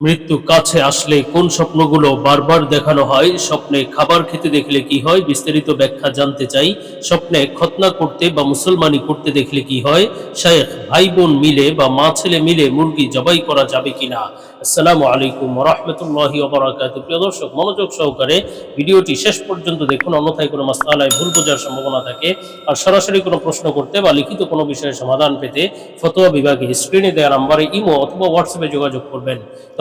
মৃত্যু কাছে আসলে কোন স্বপ্নগুলো বারবার দেখানো হয়? স্বপ্নে খাবার খেতে দেখলে কি হয়? বিস্তারিত ব্যাখ্যা জানতে চাই। স্বপ্নে খতনা করতে বা মুসলমানি করতে দেখলে কি হয়? শেখ ভাই বোন মিলে বা মা ছেলে মিলে মুরগি জবাই করা যাবে কিনা? আসসালামু আলাইকুম রহমতুল্লাহ ওবরাকাত প্রিয় দর্শক, মনোযোগ সহকারে ভিডিওটি শেষ পর্যন্ত দেখুন। অন্যথায় কোনো মাসালায় ভুল বোঝার সম্ভাবনা থাকে। আর সরাসরি কোনো প্রশ্ন করতে বা লিখিত কোনো বিষয়ে সমাধান পেতে ফতোয়া বিভাগে স্ক্রিনে দেওয়া নাম্বারে ইমো অথবা হোয়াটসঅ্যাপে যোগাযোগ করবেন।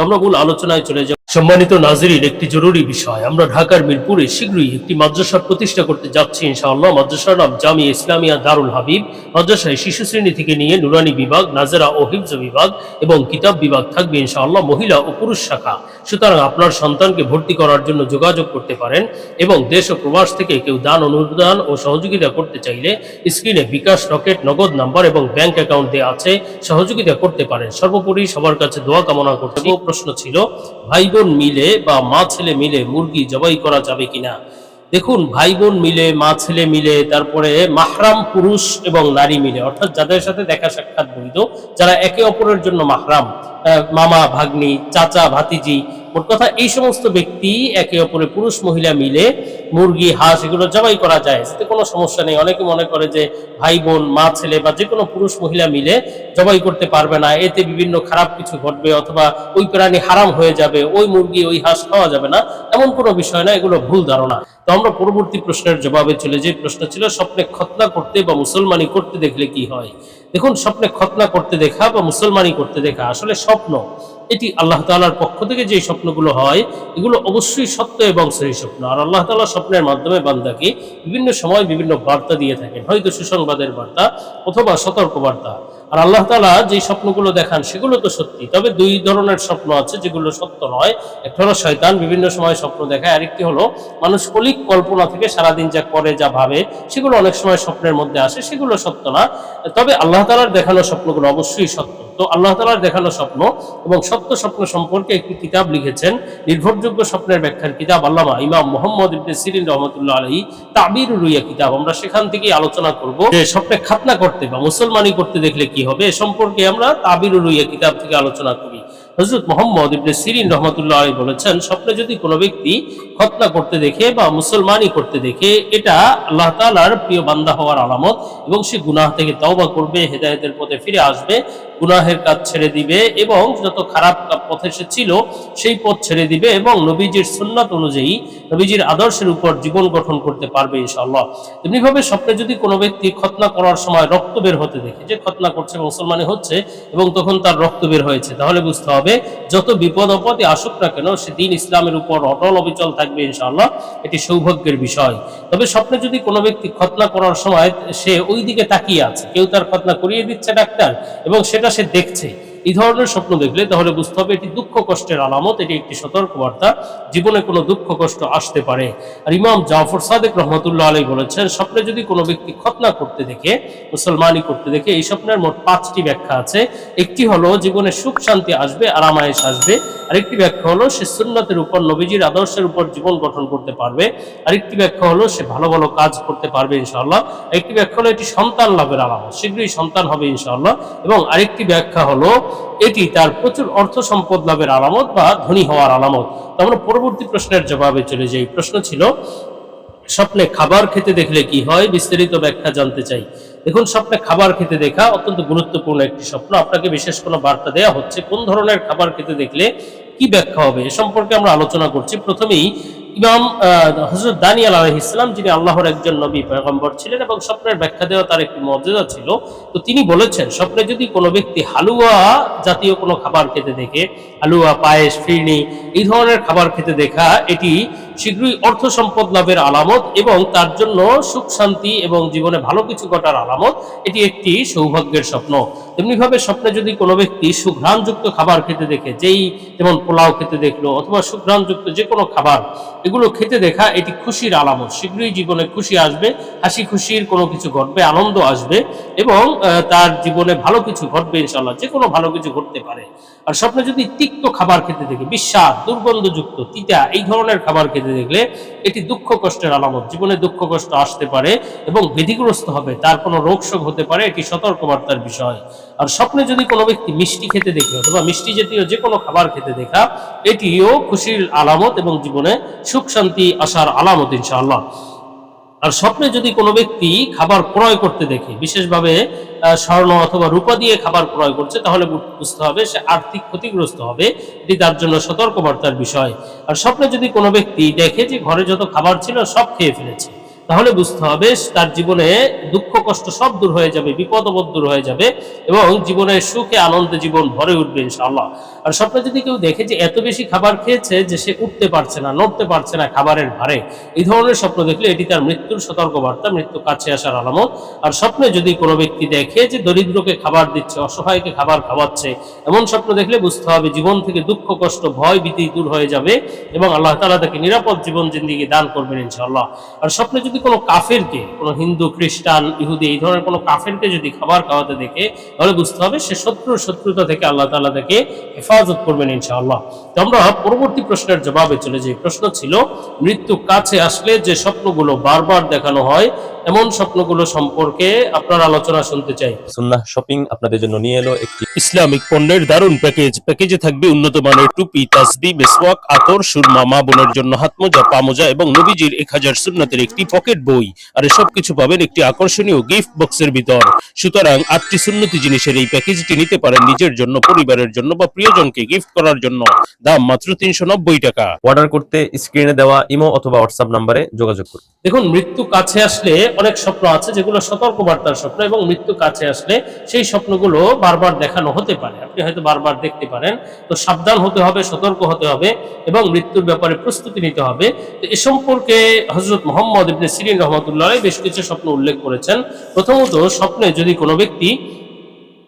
আমরা আলোচনায় চলে যাব সম্মানিত নাজরিন, একটি জরুরি বিষয়। আমরা ঢাকার মিরপুরে শীঘ্রই একটি মাদ্রাসা প্রতিষ্ঠা করতে যাচ্ছি, ইনশাআল্লাহ। মাদ্রাসার নাম জামি ইসলামিয়া দারুল হাবিব। মাদ্রাসায় শিশু শ্রেণি থেকে নিয়ে নুরানি বিভাগ, নাজেরা ও হিফজ বিভাগ এবং কিতাব বিভাগ থাকবে, ইনশাআল্লাহ, মহিলা ও পুরুষ শাখা। সুতরাং আপনার সন্তানকে ভর্তি করার জন্য যোগাযোগ করতে পারেন এবং দেশ ও প্রবাস থেকে কেউ দান অনুদান ও সহযোগিতা করতে চাইলে স্ক্রিনে বিকাশ রকেট নগদ নাম্বার এবং ব্যাংক অ্যাকাউন্ট দেওয়া আছে। সহযোগিতা করতে পারেন। সর্বোপরি সবার কাছে দোয়া কামনা করতে প্রশ্ন ছিল ভাই বোন মিলে বা মা ছেলে মিলে মুরগি জবাই করা যাবে কিনা? দেখুন ভাই বোন মিলে মা ছেলে মিলে তারপরে মাহরাম পুরুষ এবং নারী মিলে অর্থাৎ যাদের সাথে দেখা সাক্ষাৎ বৈধ যারা একে অপরের জন্য মাহরাম মামা ভাগ্নি চাচা ভাতিজি মোট কথা এই সমস্ত ব্যক্তি একে অপরে পুরুষ, মহিলা মিলে মুরগি, হাঁস এগুলো জবাই করা যায়। এতে কোনো সমস্যা নেই। অনেকে মনে করে যে ভাই, বোন, মা, ছেলে বা যে কোনো পুরুষ, মহিলা মিলে জবাই করতে পারবে না। এতে বিভিন্ন খারাপ কিছু ঘটবে অথবা ওই প্রাণী হারাম হয়ে যাবে, ওই মুরগি, ওই হাঁস খাওয়া যাবে না। এমন কোনো বিষয় না, এগুলো ভুল ধারণা। তো আমরা পরবর্তী প্রশ্নের জবাবে চলে যে প্রশ্ন ছিল, স্বপ্নে খতনা করতে বা মুসলমানি করতে দেখলে কি হয়? দেখুন, স্বপ্নে খতনা করতে দেখা বা মুসলমানি করতে দেখা আসলে স্বপ্ন। এটি আল্লাহ তালার পক্ষ থেকে যে স্বপ্নগুলো হয়, এগুলো অবশ্যই সত্য এবং সেই স্বপ্ন। আর আল্লাহ তালা স্বপ্নের মাধ্যমে বান্দাকে বিভিন্ন সময় বিভিন্ন বার্তা দিয়ে থাকেন। হয়তো সুসংবাদের বার্তা অথবা সতর্ক বার্তা আর আল্লাহ তাআলা যে স্বপ্নগুলো দেখান, সেগুলো তো সত্যি। তবে দুই ধরনের স্বপ্ন আছে যেগুলো সত্য নয়। একটা হলো শয়তান, বিভিন্ন সময় স্বপ্ন দেখায়। আরেকটি হলো মানুষ কলিক কল্পনা থেকে সারাদিন যা করে, যা ভাবে, সেগুলো অনেক সময় স্বপ্নের মধ্যে আসে। সেগুলো সত্য না। তবে আল্লাহ তাআলার দেখানো স্বপ্নগুলো অবশ্যই সত্য। তো আল্লাহ তাআলার দেখানো স্বপ্ন এবং সত্য স্বপ্ন সম্পর্কে একটি কিতাব লিখেছেন, নির্ভরযোগ্য স্বপ্নের ব্যাখ্যার কিতাব আল্লামা ইমাম মোহাম্মদ ইবনে সিরিন রহমতুল্লাহ আলাইহি তাবির রুইয়া কিতাব। আমরা সেখান থেকেই আলোচনা করব যে স্বপ্নে খাতনা করতে বা মুসলমানি করতে দেখলে কি হবে এ সম্পর্কে আমরা তাবির রুইয়া কিতাব থেকে আলোচনা করি। হজরত মোহাম্মদ ইবনে সিরিন রহমতুল্লাহ আলী বলেছেন, স্বপ্নে যদি কোনো ব্যক্তি খতনা করতে দেখে বা মুসলমানি করতে দেখে, এটা আল্লাহ তাআলার প্রিয় বান্দা হওয়ার আলামত এবং সে গুনাহ থেকে তওবা করবে, হেদায়েতের পথে ফিরে আসবে, গুনাহের কাজ ছেড়ে দিবে এবং যত খারাপ পথে সে ছিল, সেই পথ ছেড়ে দিবে এবং নবীজির সুন্নাত অনুযায়ী নবীজির আদর্শের উপর জীবন গঠন করতে পারবে ইনশাআল্লাহ। তেমনিভাবে স্বপ্নে যদি কোনো ব্যক্তি খতনা করার সময় রক্ত বের হতে দেখে, যে খতনা করছে মুসলমানি হচ্ছে এবং তখন তার রক্ত বের হয়েছে, তাহলে বুঝতে হবে যত বিপদ আপদে আসুক না কেন, সে দিন ইসলামের উপর অটল অবিচল থাকবে ইনশাআল্লাহ। এটি সৌভাগ্যের বিষয়। তবে স্বপ্নে যদি কোনো ব্যক্তি খতনা করার সময় সে ওই দিকে তাকিয়ে আছে, কেউ তার খতনা করিয়ে দিচ্ছে ডাক্তার এবং সেটা সে দেখছে। এই ধরনের স্বপ্ন দেখলে তাহলে বুঝতে হবে এটি দুঃখ কষ্টের আলামত, এটি একটি সতর্কবার্তা। জীবনে কোনো দুঃখ কষ্ট আসতে পারে। আর ইমাম জাফর সাদেক রহমতুল্লাহ আলী বলেছেন, স্বপ্নে যদি কোনো ব্যক্তি খতনা করতে দেখে, মুসলমানি করতে দেখে, এই স্বপ্নের মোট পাঁচটি ব্যাখ্যা আছে। একটি হলো, জীবনে সুখ শান্তি আসবে আরামায়েশ আসবে। আরেকটি ব্যাখ্যা হলো, সে সুন্নতের উপর নবীজির আদর্শের উপর জীবন গঠন করতে পারবে। আরেকটি ব্যাখ্যা হলো, সে ভালো ভালো কাজ করতে পারবে ইনশাআল্লাহ। একটি ব্যাখ্যা হলো, এটি সন্তান লাভের আলামত। শীঘ্রই সন্তান হবে ইনশাআল্লাহ। এবং আরেকটি ব্যাখ্যা হলো, এটি তার প্রচুর অর্থ সম্পদ লাভের আলামত বা ধনী হওয়ার আলামত। তো আমরা পরবর্তী প্রশ্নের জবাবে চলে যাই। প্রশ্ন ছিল, স্বপ্নে খাবার খেতে দেখলে কি হয়? বিস্তারিত ব্যাখ্যা জানতে চাই। দেখুন, স্বপ্নে খাবার খেতে দেখা অত্যন্ত গুরুত্বপূর্ণ একটি স্বপ্ন। আপনাকে বিশেষ কোনো বার্তা দেওয়া হচ্ছে, কোন ধরনের খাবার খেতে দেখলে কি ব্যাখ্যা হবে এ সম্পর্কে আমরা আলোচনা করছি। প্রথমেই ইমাম হজরত দানিয়াল ইসলাম যিনি আল্লাহর একজন নবী, পয়গম্বর ছিলেন এবং স্বপ্নের ব্যাখ্যা দেওয়া তার একটি মর্যাদা ছিল। তো তিনি বলেছেন, স্বপ্নে যদি কোনো ব্যক্তি হালুয়া জাতীয় কোনো খাবার খেতে দেখে, হালুয়া, পায়েস, ফিরনি, এই ধরনের খাবার খেতে দেখা, এটি শীঘ্রই অর্থ সম্পদ লাভের আলামত এবং তার জন্য সুখ, শান্তি এবং জীবনে ভালো কিছু ঘটার আলামত, এটি একটি সৌভাগ্যের স্বপ্ন। তেমনিভাবে স্বপ্নে যদি কোনো ব্যক্তি সুঘ্রাণযুক্ত খাবার খেতে দেখে, যেই যেমন পোলাও খেতে দেখল অথবা সুঘ্রাণযুক্ত যে কোনো খাবার এগুলো খেতে দেখা, এটি খুশির আলামত। শীঘ্রই জীবনে খুশি আসবে, হাসি খুশির কোনো কিছু ঘটবে, আনন্দ আসবে এবং তার জীবনে ভালো কিছু ঘটবে ইনশাল্লাহ যে কোনো ভালো কিছু ঘটতে পারে। আর স্বপ্নে যদি তিক্ত খাবার খেতে দেখে, বিস্বাদ, দুর্গন্ধযুক্ত, তিতা, এই ধরনের খাবার খেতে খেতে দেখলে এটি দুঃখ কষ্টের আলামত। জীবনে দুঃখ কষ্ট আসতে পারে এবং বিধিগ্রস্ত হবে, তার কোনো রোগ শোক হতে পারে, এটি সতর্কবার্তার বিষয়। আর স্বপ্নে যদি কোনো ব্যক্তি মিষ্টি খেতে দেখে, অথবা মিষ্টি জাতীয় যে কোনো খাবার খেতে দেখা, এটিও খুশির আলামত এবং জীবনে সুখ শান্তি আসার আলামত ইনশাআল্লাহ। আর স্বপ্নে যদি কোনো ব্যক্তি খাবার ক্রয় করতে দেখে, বিশেষভাবে স্বর্ণ অথবা রূপা দিয়ে খাবার ক্রয় করছে, তাহলে বুঝতে হবে সে আর্থিক ক্ষতিগ্রস্ত হবে। এটি তার জন্য সতর্কবার্তার বিষয়। আর স্বপ্নে যদি কোনো ব্যক্তি দেখে যে ঘরে যত খাবার ছিল সব খেয়ে ফেলেছে তাহলে বুঝতে হবে তার জীবনে দুঃখ, কষ্ট সব দূর হয়ে যাবে, বিপদ আপদ দূর হয়ে যাবে এবং জীবনে সুখে, আনন্দে জীবন ভরে উঠবে ইনশাআল্লাহ। আর স্বপ্নে যদি কেউ দেখে যে এত বেশি খাবার খেয়েছে যে সে উঠতে পারছে না, নড়তে পারছে না খাবারের ভারে, এই ধরনের স্বপ্ন দেখলে এটি তার মৃত্যুর সতর্কবার্তা, মৃত্যু কাছে আসার আলামত। আর স্বপ্নে যদি কোনো ব্যক্তি দেখে যে দরিদ্রকে খাবার দিচ্ছে, অসহায়কে খাবার খাওয়াচ্ছে, এমন স্বপ্ন দেখলে বুঝতে হবে জীবন থেকে দুঃখ, কষ্ট, ভয় ভীতি দূর হয়ে যাবে এবং আল্লাহ তাআলা তাকে নিরাপদ জীবন জিন্দিগি দান করবেন ইনশাআল্লাহ। আর স্বপ্নে যদি কোনো কাফেরকে কোনো হিন্দু খ্রিস্টান ইহুদি এই ধরনের কোনো কাফেরকে যদি খাবার খাওয়াতে দেখে তাহলে বুঝতে হবে সে শত্রুর শত্রুতা থেকে আল্লাহ তাআলা তাকে হেফাজত করবেন ইনশাআল্লাহ। তো আমরা পরবর্তী প্রশ্নের জবাবে চলে যাই। প্রশ্ন ছিল মৃত্যু কাছে আসলে যে স্বপ্নগুলো বারবার দেখানো হয় এমন স্বপ্নগুলো সম্পর্কে আপনার আলোচনা শুনতে চাই। সুন্নাহ শপিং আপনাদের জন্য নিয়ে এলো একটি ইসলামিক পণ্যের দারুণ প্যাকেজ। প্যাকেজে থাকবে উন্নত মানের টুপি তাসবি মেসওয়াক আতর সুরমা মা বোনের জন্য হাতমোজা পামোজা এবং নবীজির এক হাজার সুন্নাতের একটি পকেট। বই আর এসব কিছু পাবেন একটি আকর্ষণীয় গিফট বক্সের ভিতর। সুতরাং আটটি সুন্নতি জিনিসের এই প্যাকেজটি নিতে পারেন নিজের জন্য পরিবারের জন্য বা প্রিয়জনকে গিফট করার জন্য। দাম মাত্র তিনশো নব্বই টাকা। অর্ডার করতে স্ক্রিনে দেওয়া ইমো অথবা হোয়াটসঅ্যাপ নাম্বারে যোগাযোগ করুন। দেখুন মৃত্যু কাছে আসলে অনেক স্বপ্ন আছে যেগুলো সতর্কবার্তার স্বপ্ন এবং মৃত্যু কাছে আসলে সেই স্বপ্নগুলো বারবার দেখানো হতে পারে। আপনি হয়তো বারবার দেখতে পারেন। তো সাবধান হতে হবে সতর্ক হতে হবে এবং মৃত্যুর ব্যাপারে প্রস্তুতি নিতে হবে। তো এ সম্পর্কে হজরত মোহাম্মদ ইবনে সিরিন রহমতুল্লাহ বেশ কিছু স্বপ্ন উল্লেখ করেছেন। প্রথমত, স্বপ্নে যদি কোনো ব্যক্তি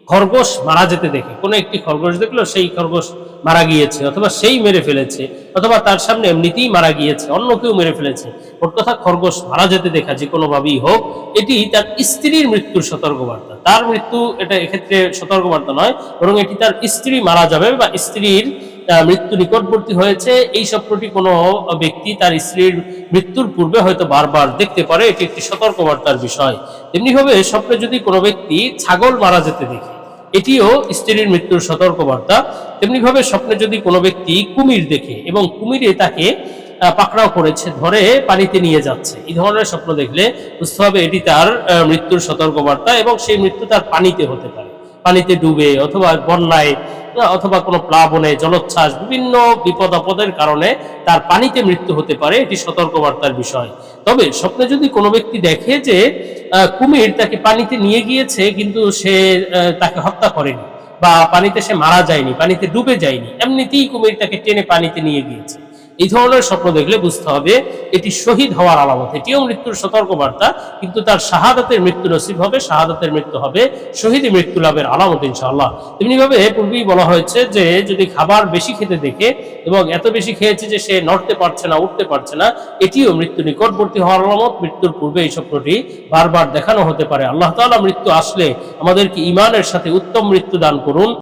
খরগোশ মারা যেতে দেখে, কোনো একটি খরগোশ দেখল, সেই খরগোশ মারা গিয়েছে, অথবা সেই মেরে ফেলেছে, অথবা তার সামনে এমনিতেই মারা গিয়েছে, অন্য কেউ মেরে ফেলেছে ওর কথা খরগোশ মারা যেতে দেখা যে কোনোভাবেই হোক, এটি তার স্ত্রীর মৃত্যুর সতর্কবার্তা। তার মৃত্যু এটা এক্ষেত্রে সতর্কবার্তা নয়, বরং এটি তার স্ত্রী মারা যাবে বা স্ত্রীর মৃত্যু নিকটবর্তী হয়েছে, এই স্বপ্নটি কোনো ব্যক্তি তার স্ত্রীর মৃত্যুর পূর্বে হয়তো বারবার দেখতে পারে, এটি একটি সতর্কবার্তার বিষয়। তেমনিভাবে স্বপ্নে যদি কোনো ব্যক্তি ছাগল মারা যেতে দেখে, এটিও স্ত্রীর মৃত্যুর সতর্কবার্তা। তেমনিভাবে স্বপ্নে যদি কোনো ব্যক্তি কুমির দেখে এবং কুমিরে তাকে পাকড়াও করেছে, ধরে পানিতে নিয়ে যাচ্ছে, এই ধরনের স্বপ্ন দেখলে বুঝতে হবে এটি তার মৃত্যুর সতর্কবার্তা এবং সেই মৃত্যু তার পানিতে হতে পারে। পানিতে ডুবে অথবা বন্যায় অথবা কোনো প্লাবনে জলোচ্ছ্বাস, বিভিন্ন বিপদ আপদের কারণে তার পানিতে মৃত্যু হতে পারে, এটি সতর্কবার্তার বিষয়। তবে স্বপ্নে যদি কোনো ব্যক্তি দেখে যে কুমির তাকে পানিতে নিয়ে গিয়েছে কিন্তু সে তাকে হত্যা করেনি বা পানিতে সে মারা যায়নি, পানিতে ডুবে যায়নি, এমনিতেই কুমির তাকে টেনে পানিতে নিয়ে গিয়েছে। এই ধরনের স্বপ্ন দেখলে বুঝতে হবে এটি শহীদ হওয়ার আলামত। এটিও মৃত্যুর সতর্কবার্তা, কিন্তু তার শাহাদাতের মৃত্যু নসিব হবে, শাহাদাতের মৃত্যু হবে, শহীদ মৃত্যু লাভের আলামত ইনশাআল্লাহ। তেমনিভাবে পূর্বেই বলা হয়েছে যে, যদি খাবার বেশি খেতে দেখে এবং এত বেশি খেয়েছে যে সে নড়তে পারছে না, উঠতে পারছে না, এটিও মৃত্যু নিকটবর্তী হওয়ার আলামত। মৃত্যুর পূর্বে এই স্বপ্নটি বারবার দেখানো হতে পারে। আল্লাহ তাআলা মৃত্যু আসলে আমাদেরকে ইমানের সাথে উত্তম মৃত্যু দান করুন।